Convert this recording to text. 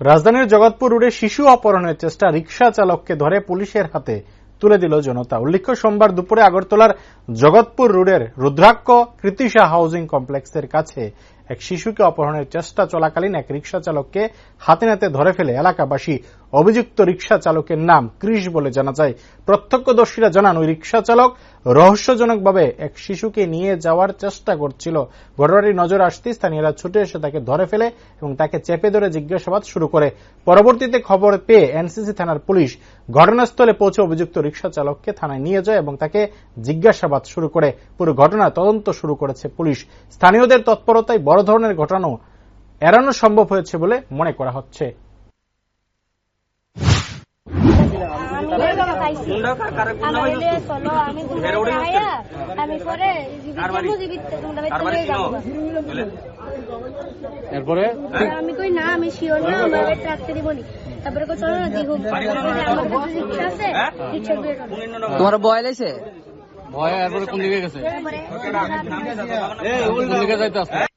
রাজধানীর জগৎপুর রোডে শিশু অপহরণের চেষ্টা রিকশা চালককে ধরে পুলিশের হাতে তুলে দিল জনতা। উল্লেখ্য, সোমবার দুপুরে আগরতলার জগৎপুর রোডের রুদ্রাক্ষ কৃতিশা হাউজিং কমপ্লেক্সের কাছে এক শিশুকে অপহরণের চেষ্টা চলাকালীন এক রিকশা চালককে হাতে নাতে ধরে ফেলে এলাকাবাসী। অভিযুক্ত রিকশা চালকের নাম ক্রিস বলে জানা যায়। প্রত্যক্ষদর্শীরা জানান, ওই রিকশা চালক রহস্যজনকভাবে এক শিশুকে নিয়ে যাওয়ার চেষ্টা করছিল। ঘটনাটি নজর আসতেই স্থানীয়রা ছুটে এসে তাকে ধরে ফেলে এবং তাকে চেপে ধরে জিজ্ঞাসাবাদ শুরু করে। পরবর্তীতে খবর পেয়ে এনসিসি থানার পুলিশ ঘটনাস্থলে পৌঁছে অভিযুক্ত রিকশা চালককে থানায় নিয়ে যায় এবং তাকে জিজ্ঞাসাবাদ শুরু করে। পুরো ঘটনা তদন্ত শুরু করেছে পুলিশ। স্থানীয়দের তৎপরতায় বড় ধরনের ঘটনাও এড়ানো সম্ভব হয়েছে বলে মনে করা হচ্ছে। তোমরা চলে যাব এরপরে? আমি কই না আমি শিওর না আমার বাড়িতে দিব নি তারপরে কই চলো না দিব আমার কাছে রিক্সা আছে রিক্সা দিয়ে তোমার বয় লাইছে ভয়ে এরপরে কোন দিকে গেছে? কোন দিকে যাইতে আসছে?